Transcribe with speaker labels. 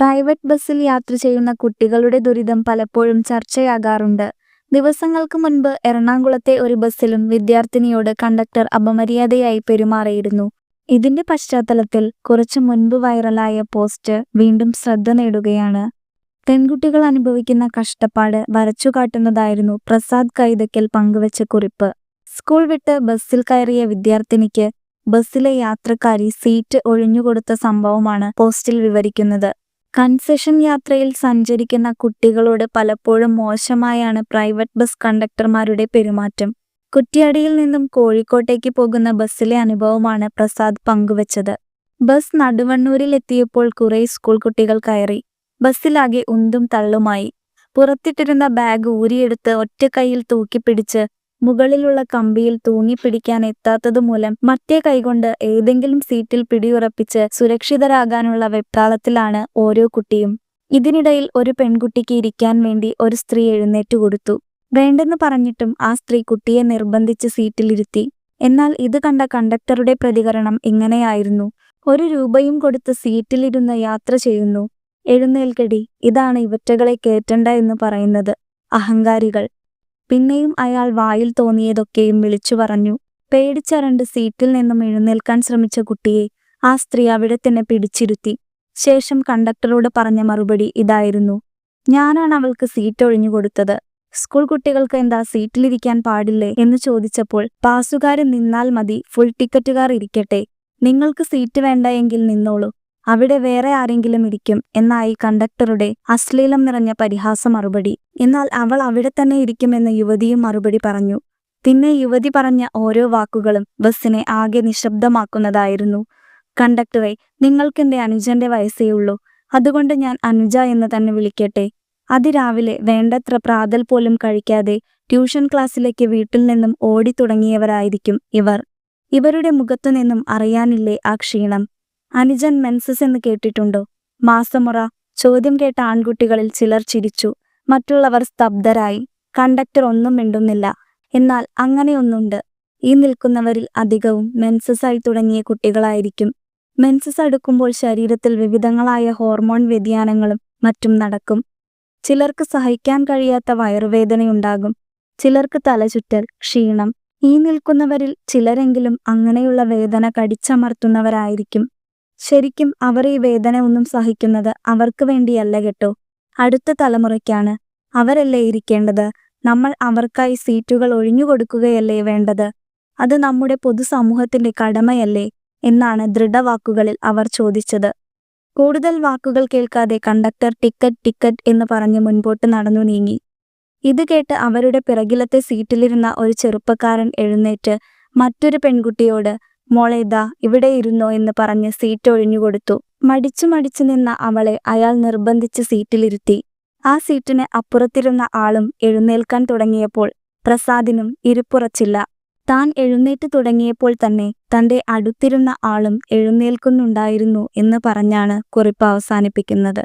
Speaker 1: Private ബസ്സിൽ യാത്ര ചെയ്യുന്ന കുട്ടികളുടെ ദുരിതം പലപ്പോഴും ചർച്ചയാകാറുണ്ട്. ദിവസങ്ങൾക്ക് മുൻപ് എറണാകുളത്തെ ഒരു ബസ്സിലും വിദ്യാർത്ഥിനിയോട് കണ്ടക്ടർ അപമര്യാദയായി പെരുമാറിയിരുന്നു. ഇതിന്റെ പശ്ചാത്തലത്തിൽ കുറച്ചു മുൻപ് വൈറലായ പോസ്റ്റ് വീണ്ടും ശ്രദ്ധ നേടുകയാണ്. പെൺകുട്ടികൾ അനുഭവിക്കുന്ന കഷ്ടപ്പാട് വരച്ചുകാട്ടുന്നതായിരുന്നു പ്രസാദ് കൈതക്കൽ പങ്കുവച്ച കുറിപ്പ്. സ്കൂൾ വിട്ട് ബസ്സിൽ കയറിയ വിദ്യാർത്ഥിനിക്ക് ബസ്സിലെ യാത്രക്കാരി സീറ്റ് ഒഴിഞ്ഞുകൊടുത്ത സംഭവമാണ് പോസ്റ്റിൽ വിവരിക്കുന്നത്. കൺസെഷൻ യാത്രയിൽ സഞ്ചരിക്കുന്ന കുട്ടികളോട് പലപ്പോഴും മോശമായാണ് പ്രൈവറ്റ് ബസ് കണ്ടക്ടർമാരുടെ പെരുമാറ്റം. കുറ്റ്യാടിയിൽ നിന്നും കോഴിക്കോട്ടേക്ക് പോകുന്ന ബസ്സിലെ അനുഭവമാണ് പ്രസാദ് പങ്കുവച്ചത്. ബസ് നടുവണ്ണൂരിൽ എത്തിയപ്പോൾ കുറെ സ്കൂൾ കുട്ടികൾ കയറി. ബസ്സിലാകെ ഉന്തും തള്ളുമായി. പുറത്തിട്ടിരുന്ന ബാഗ് ഊരിയെടുത്ത് ഒറ്റ കൈയിൽ തൂക്കിപ്പിടിച്ച് മുകളിലുള്ള കമ്പിയിൽ തൂങ്ങിപ്പിടിക്കാൻ എത്താത്തതുമൂലം മറ്റേ കൈകൊണ്ട് ഏതെങ്കിലും സീറ്റിൽ പിടിയുറപ്പിച്ച് സുരക്ഷിതരാകാനുള്ള വെപ്രാളത്തിലാണ് ഓരോ കുട്ടിയും. ഇതിനിടയിൽ ഒരു പെൺകുട്ടിക്ക് ഇരിക്കാൻ വേണ്ടി ഒരു സ്ത്രീ എഴുന്നേറ്റ് കൊടുത്തു. വേണ്ടെന്ന് പറഞ്ഞിട്ടും ആ സ്ത്രീ കുട്ടിയെ നിർബന്ധിച്ച് സീറ്റിലിരുത്തി. എന്നാൽ ഇത് കണ്ട കണ്ടക്ടറുടെ പ്രതികരണം ഇങ്ങനെയായിരുന്നു. ഒരു രൂപയും കൊടുത്ത് സീറ്റിലിരുന്ന് യാത്ര ചെയ്യുന്നു. എഴുന്നേൽക്കടി ഇതാണ് ഇവറ്റകളെ കേറ്റണ്ട എന്ന് പറയുന്നത്. അഹങ്കാരികൾ. പിന്നെയും അയാൾ വായിൽ തോന്നിയതൊക്കെയും വിളിച്ചു പറഞ്ഞു. പേടിച്ചരണ്ട് സീറ്റിൽ നിന്നും എഴുന്നേൽക്കാൻ ശ്രമിച്ച കുട്ടിയെ ആ സ്ത്രീ അവിടെ തന്നെ പിടിച്ചിരുത്തി. ശേഷം കണ്ടക്ടറോട് പറഞ്ഞ മറുപടി ഇതായിരുന്നു. ഞാനാണ് അവൾക്ക് സീറ്റ് ഒഴിഞ്ഞു കൊടുത്തത്. സ്കൂൾ കുട്ടികൾക്ക് എന്താ സീറ്റിലിരിക്കാൻ പാടില്ലേ? എന്ന് ചോദിച്ചപ്പോൾ പാസുകാരൻ നിന്നാൽ മതി ഫുൾ ടിക്കറ്റുകാർ ഇരിക്കട്ടെ. നിങ്ങൾക്ക് സീറ്റ് വേണ്ട എങ്കിൽ നിന്നോളൂ. അവിടെ വേറെ ആരെങ്കിലും ഇരിക്കും എന്നായി കണ്ടക്ടറുടെ അശ്ലീലം നിറഞ്ഞ പരിഹാസ മറുപടി. എന്നാൽ അവൾ അവിടെ തന്നെ ഇരിക്കുമെന്ന് യുവതിയും മറുപടി പറഞ്ഞു. പിന്നെ യുവതി പറഞ്ഞ ഓരോ വാക്കുകളും ബസ്സിനെ ആകെ നിശബ്ദമാക്കുന്നതായിരുന്നു. കണ്ടക്ടറെ നിങ്ങൾക്കെന്റെ അനുജന്റെ വയസ്സേ ഉള്ളൂ. അതുകൊണ്ട് ഞാൻ അനുജ എന്ന് തന്നെ വിളിക്കട്ടെ. അതിരാവിലെ വേണ്ടത്ര പ്രാതൽ പോലും കഴിക്കാതെ ട്യൂഷൻ ക്ലാസ്സിലേക്ക് വീട്ടിൽ നിന്നും ഓടി തുടങ്ങിയവരായിരിക്കും ഇവർ. ഇവരുടെ മുഖത്തുനിന്നും അറിയാനില്ലേ ആ ക്ഷീണം? അനുജൻ മെൻസസ് എന്ന് കേട്ടിട്ടുണ്ടോ? മാസമുറ ചോദ്യം കേട്ട ആൺകുട്ടികളിൽ ചിലർ ചിരിച്ചു. മറ്റുള്ളവർ സ്തബ്ധരായി. കണ്ടക്ടർ ഒന്നും മിണ്ടുന്നില്ല. എന്നാൽ അങ്ങനെയൊന്നുണ്ട്. ഈ നിൽക്കുന്നവരിൽ അധികവും മെൻസസായി തുടങ്ങിയ കുട്ടികളായിരിക്കും. മെൻസസ് അടുക്കുമ്പോൾ ശരീരത്തിൽ വിവിധങ്ങളായ ഹോർമോൺ വ്യതിയാനങ്ങളും മറ്റും നടക്കും. ചിലർക്ക് സഹിക്കാൻ കഴിയാത്ത വയറുവേദനയുണ്ടാകും. ചിലർക്ക് തലചുറ്റൽ ക്ഷീണം. ഈ നിൽക്കുന്നവരിൽ ചിലരെങ്കിലും അങ്ങനെയുള്ള വേദന കടിച്ചമർത്തുന്നവരായിരിക്കും. ശരിക്കും അവർ ഈ വേദന ഒന്നും സഹിക്കുന്നത് അവർക്ക് വേണ്ടിയല്ല കേട്ടോ. അടുത്ത തലമുറയ്ക്കാണ് അവരല്ലേ ഇരിക്കേണ്ടത്? നമ്മൾ അവർക്കായി സീറ്റുകൾ ഒഴിഞ്ഞുകൊടുക്കുകയല്ലേ വേണ്ടത്? അത് നമ്മുടെ പൊതുസമൂഹത്തിന്റെ കടമയല്ലേ എന്നാണ് ദൃഢവാക്കുകളിൽ അവർ ചോദിച്ചത്. കൂടുതൽ വാക്കുകൾ കേൾക്കാതെ കണ്ടക്ടർ ടിക്കറ്റ് ടിക്കറ്റ് എന്ന് പറഞ്ഞ് മുൻപോട്ട് നടന്നു നീങ്ങി. ഇത് കേട്ട് അവരുടെ പിറകിലത്തെ സീറ്റിലിരുന്ന ഒരു ചെറുപ്പക്കാരൻ എഴുന്നേറ്റ് മറ്റൊരു പെൺകുട്ടിയോട് മോളെ ഇതാ ഇവിടെ ഇരുന്നോ എന്ന് പറഞ്ഞ് സീറ്റ് ഒഴിഞ്ഞുകൊടുത്തു മടിച്ചു മടിച്ചു നിന്ന അവളെ അയാൾ നിർബന്ധിച്ച് സീറ്റിലിരുത്തി. ആ സീറ്റിന് അപ്പുറത്തിരുന്ന ആളും എഴുന്നേൽക്കാൻ തുടങ്ങിയപ്പോൾ പ്രസാദിനും ഇരുപ്പുറച്ചില്ല. താൻ എഴുന്നേറ്റ് തുടങ്ങിയപ്പോൾ തന്നെ തന്റെ അടുത്തിരുന്ന ആളും എഴുന്നേൽക്കുന്നുണ്ടായിരുന്നു എന്ന് പറഞ്ഞാണ് കുറിപ്പ് അവസാനിപ്പിക്കുന്നത്.